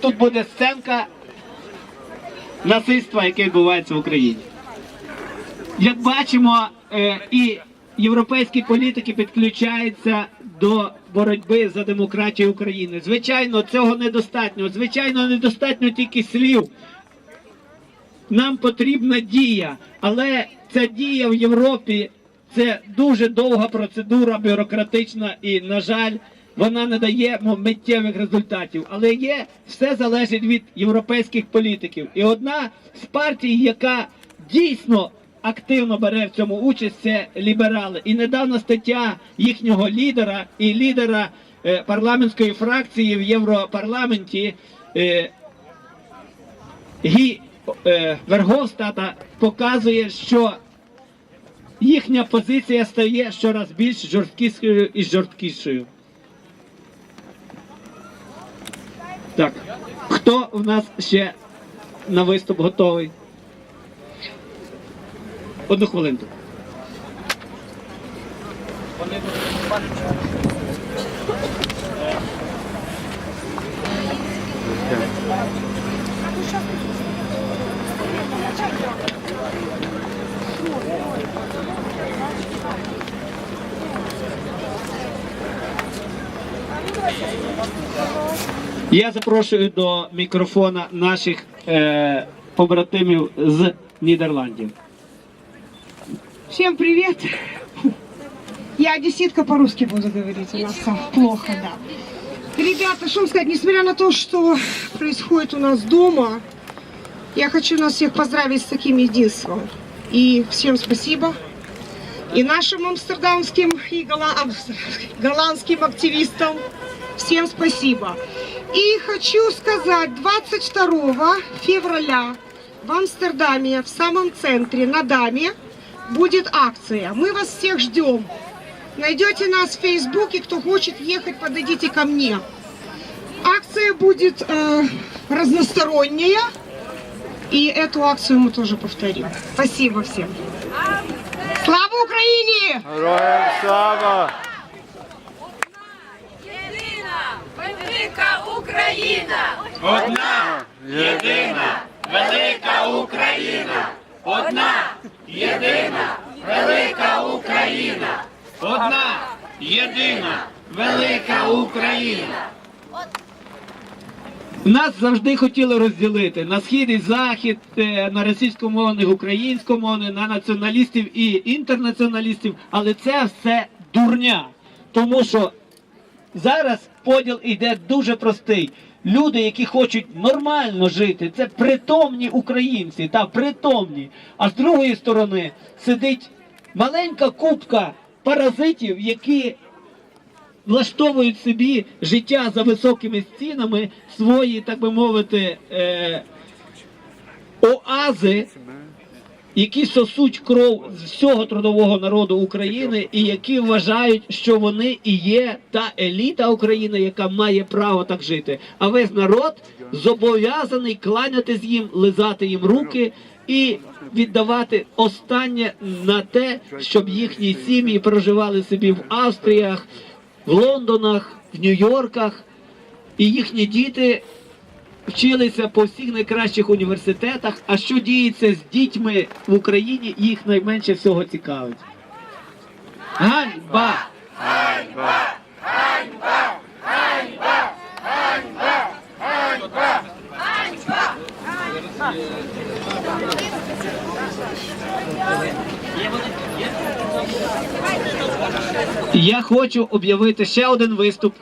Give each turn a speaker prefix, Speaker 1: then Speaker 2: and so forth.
Speaker 1: тут буде сценка насильства, яке відбувається в Україні. Як бачимо, е, і європейські політики підключаються до боротьби за демократію України. Звичайно, цього недостатньо. Звичайно, недостатньо тільки слів. Нам потрібна дія, але ця дія в Європі це дуже довга процедура, бюрократична і, на жаль, вона не дає миттєвих результатів. Але є все залежить від європейських політиків. І одна з партій, яка дійсно активно бере в цьому участь, це ліберали. І недавна стаття їхнього лідера і лідера е, парламентської фракції в Європарламенті. Е, Гі е, Верговстата показує, що їхня позиція стає щораз більш жорсткішою і жорсткішою. Так, хто у нас ще на виступ готовий? Одну хвилинку. Я запрошую до мікрофона наших е, побратимів з Нідерландів.
Speaker 2: Всем привет! Я одесситка по-русски буду говорить, у нас там плохо, да. Ребята, что вам сказать, несмотря на то, что происходит у нас дома, я хочу нас всех поздравить с таким единством. И всем спасибо. И нашим амстердамским и гола- амстердамским, голландским активистам всем спасибо. И хочу сказать, 22 февраля в Амстердаме, в самом центре, на Даме, будет акция. Мы вас всех ждем. Найдете нас в Фейсбуке, кто хочет ехать, подойдите ко мне. Акция будет э, разносторонняя, и эту акцию мы тоже повторим. Спасибо всем. Слава Украине!
Speaker 3: Героям слава!
Speaker 1: Одна єдина велика Україна! Одна єдина велика Україна! Одна єдина велика Україна! Нас завжди хотіли розділити на схід і захід, е, на російськомовних, українськомовних, на націоналістів і інтернаціоналістів, але це все дурня. Тому що Зараз поділ іде дуже простий. Люди, які хочуть нормально жити, це притомні українці, та притомні. А з другої сторони сидить маленька купка паразитів, які влаштовують собі життя за високими стінами, свої, так би мовити, е, оази, які сосуть кров з всього трудового народу України, і які вважають, що вони і є та еліта України, яка має право так жити. А весь народ зобов'язаний кланятись їм, лизати їм руки і віддавати останнє на те, щоб їхні сім'ї проживали собі в Австріях, в Лондонах, в Нью-Йорках, і їхні діти вчилися по всіх найкращих університетах. А що діється з дітьми в Україні, їх найменше всього цікавить. Ганьба! Я хочу об'явити ще один виступ